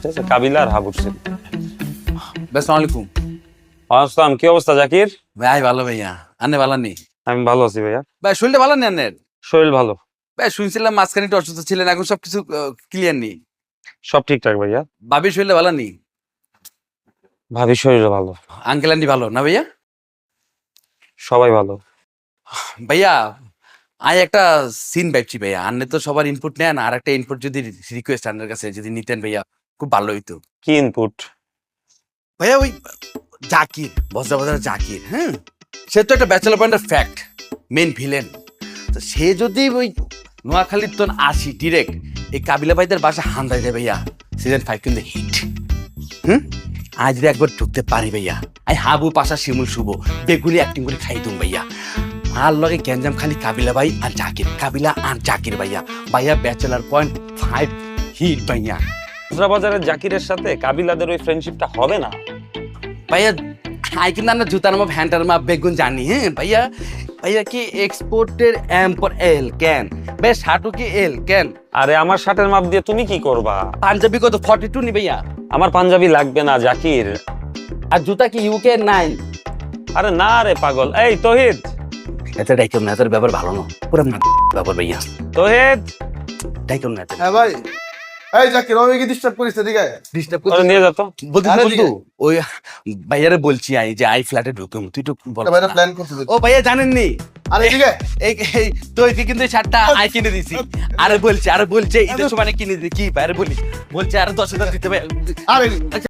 ঠিক আছে কাবিলা আর হাবুর ছেলে। আসসালামু আলাইকুম। আসসালাম কি অবস্থা জাকির? ভাই ভালো ভাইয়া। আনে ভালো নেই আমি ভালো আছি ভাইয়া। ভাই শরীরটা ভালো নেই আনের শরীর ভালো। ভাই শুনছিলাম মাঝখানে একটু অসুস্থ ছিলেন এখন সবকিছু ক্লিয়ার নেই সব ঠিকঠাক ভাইয়া। ভাবির শরীরটা ভালো নেই ভাবি শরীর ভালো। আঙ্কেল আন্টি ভালো না ভাইয়া? সবাই ভালো। ভাইয়া আই একটা সিন ভাবছি ভাইয়া। আন্নে তো সবার ইনপুট নেন আর একটা ইনপুট যদি রিকোয়েস্ট আন্নের কাছে যদি নিতেন ভাইয়া। খুব ভালো হইতো কি ইনপুট ভাইয়া ওই জাকির বজ্রাবাজার জাকির হ্যাঁ? সে তো একটা ব্যাচেলার পয়েন্টের ফ্যাক্ট মেন ভিলেন তো সে যদি ওই নোয়াখালীর তন আসি ডিরেক্ট এই কাবিলা ভাইদের বাসা হান্দায় যায় ভাইয়া। সিজন ফাইভ কিন্তু হিট হুম? আজ যদি একবার ঢুকতে পারি ভাইয়া। আই হাবু পাশা শিমুল শুভ। বেগুনি অ্যাক্টিং করে খাই দুম ভাইয়া। আর লগে গ্যাঞ্জাম খালি কাবিলা ভাই আর জাকির কাবিলা আর জাকির ভাইয়া। ভাইয়া ব্যাচেলার পয়েন্ট ফাইভ হিট ভাইয়া। বাজারের জাকিরের সাথে কাবিলাদের ওই ফ্রেন্ডশিপটা হবে না? ভাইয়া আই কিন্তু আমরা জুতার মাপ হ্যান্ডার মাপ বেগুন জানি হ্যাঁ? ভাইয়া ভাইয়া কি এক্সপোর্টের এম পর এল ক্যান ভাই শার্টু কি এল ক্যান আরে আমার শার্টের মাপ দিয়ে তুমি কি করবা? পাঞ্জাবি কত? ফর্টি টু নি ভাইয়া। আমার পাঞ্জাবি লাগবে না জাকির। আর জুতা কি ইউকে নাইন আরে না রে পাগল। এই তহিদ! এত ডাইকম না এত ব্যাপার ভালো না। পুরো ব্যাপার ভাইয়া। তহিদ! ডাইকম না হ্যাঁ ভাই। এই জাকির আমি কি ডিস্টার্ব করিস এদিকে? ডিস্টার্ব ওরে নিয়ে যেত বলতে আরে বলতো ওই ভাইয়ারে বলছি আই যে আই ফ্ল্যাটে ঢুকুম তুই তো বল প্ল্যান ও ভাইয়া জানেননি? আরে এদিকে। এই এই তুই কিন্তু শার্টটা আই কিনে দিছি আরে বলছি আরে বলছে ঈদের সময় কিনে দিছি কি বলি। বলছে আরে দশ হাজার দিতে ভাই আরে